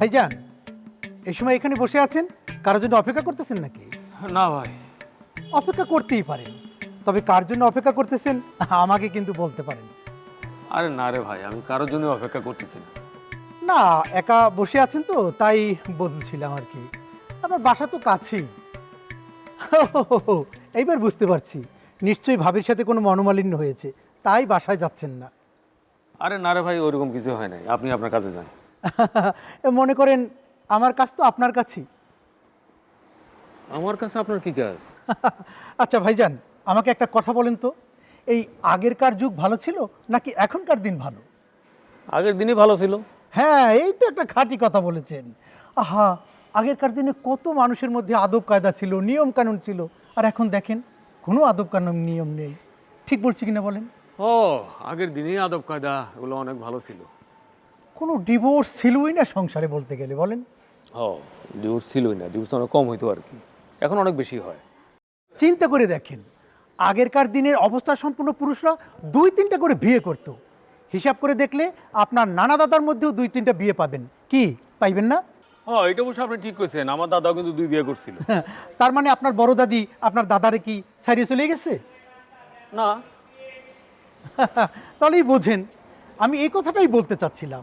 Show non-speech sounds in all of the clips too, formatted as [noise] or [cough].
ভাইজান এই সময় এখানে বসে আছেন? কারোর জন্য অপেক্ষা করতেছেন নাকি? না ভাই। অপেক্ষা করতেই পারেন। তবে কার জন্য অপেক্ষা করতেছেন? আমাকে কিন্তু বলতে পারেন। আরে না রে ভাই আমি কারোর জন্য অপেক্ষা করতেছি না। না একা বসে আছেন তো তাই বলছিলাম আর কি। আপনার বাসা তো কাছেই। এইবার বুঝতে পারছি। নিশ্চয়ই ভাবির সাথে কোনো মনোমালিন্য হয়েছে তাই বাসায় যাচ্ছেন না। আরে না রে ভাই ওরকম কিছু হয় নাই। আপনি আপনার কাছে যান। মনে করেন আমার কাজ তো আপনার কাছেই আমার কাছে আপনার কি কাজ? [laughs] আচ্ছা ভাইজান আমাকে একটা কথা বলেন তো। এই আগেরকার যুগ ভালো ছিল নাকি এখনকার দিন ভালো? আগের দিনই ভালো ছিল। হ্যাঁ এই তো একটা খাঁটি কথা বলেছেন। আহা আগেরকার দিনে কত মানুষের মধ্যে আদব কায়দা ছিল নিয়ম কানুন ছিল। আর এখন দেখেন কোনো আদব কানুন নিয়ম নেই। ঠিক বলছি কিনা বলেন? ও আগের দিনই আদব কায়দা এগুলো অনেক ভালো ছিল। কোনো ডিভোর্স ছিলই না সংসারে বলতে গেলে বলেন? ও ডিভোর্স ছিলই না ডিভোর্স অনেক কম হইতো আর কি। এখন অনেক বেশি হয়। চিন্তা করে দেখেন আগেরকার দিনের অবস্থা সম্পূর্ণ পুরুষরা দুই তিনটা করে বিয়ে করতো। হিসাব করে দেখলে আপনার নানা দাদার মধ্যেও দুই তিনটা বিয়ে পাবেন। কি পাইবেন না? ও এটা অবশ্য আপনি ঠিক কইছেন আমার দাদাও কিন্তু দুই বিয়ে করছিল। তার মানে আপনার বড় দাদি আপনার দাদারে কি ছাড়িয়ে চলে গেছে? না। [laughs] তাহলেই বোঝেন আমি এই কথাটাই বলতে চাচ্ছিলাম।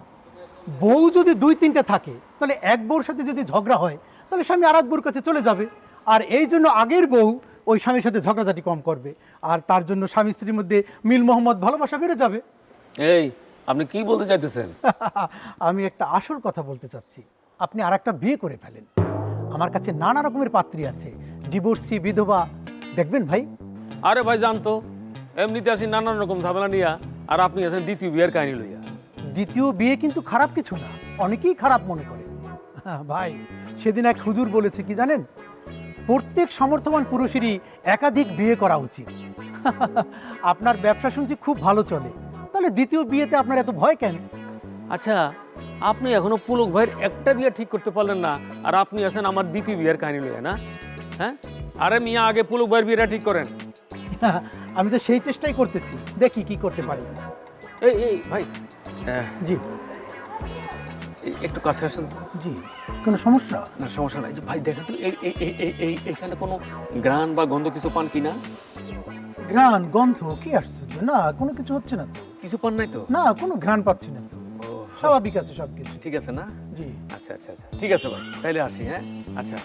বউ যদি দুই তিনটে থাকে তাহলে এক বউর সাথে যদি ঝগড়া হয় তাহলে স্বামী আর এক বউর কাছে চলে যাবে। আর এই জন্য আগের বউ ওই স্বামীর সাথে ঝগড়াঝাটি কম করবে। আর তার জন্য স্বামী স্ত্রীর মধ্যে মিল মোহাম্মদ ভালোবাসা বেড়ে যাবে। এই আপনি কি বলতে চাইতেছেন? [laughs] আমি একটা আসল কথা বলতে চাচ্ছি। আপনি আর একটা বিয়ে করে ফেলেন। আমার কাছে নানা রকমের পাত্রী আছে। ডিভোর্সি বিধবা দেখবেন ভাই? আরে ভাই জানতো। এমনিতে আসি নানান রকম ঝামেলা নিয়া আর আপনি আছেন দ্বিতীয় বিয়ের কাহিনী লইয়া। দ্বিতীয় বিয়ে কিন্তু খারাপ কিছু না অনেকেই খারাপ মনে করে। ভাই সেদিন এক হুজুর বলেছে কি জানেন? প্রত্যেক সমর্থবান পুরুষেরই একাধিক বিয়ে করা উচিত। আপনার ব্যবসা শুনছি খুব ভালো চলে। তাহলে দ্বিতীয় বিয়েতে আপনার এত ভয় কেন? আচ্ছা আপনি এখনও পুলক ভাইয়ের একটা বিয়ে ঠিক করতে পারলেন না আর আপনি আছেন আমার দ্বিতীয় বিয়ের কাহিনী লইয়া না? হ্যাঁ? আরে মিয়া আগে পুলক ভাইয়ের বিয়েটা ঠিক করেন। আমি তো সেই চেষ্টাই করতেছি দেখি কি করতে পারি। এই এই ভাই জি। একটু কাছে আসেন তো। জি। কোনো সমস্যা? না সমস্যা নাই। ভাই দেখেন তো এই এখানে কোনো গ্রান বা গন্ধ কিছু পান কি না? ঘ্রাণ গন্ধ কি আশ্চর্য না কোনো কিছু হচ্ছে না তো। কিছু পান নাই তো? না কোনো ঘ্রাণ পাচ্ছি না তো। স্বাভাবিক আছে সব কিছু ঠিক আছে না? জি। আচ্ছা আচ্ছা আচ্ছা। ঠিক আছে ভাই তাহলে আসি হ্যাঁ? আচ্ছা।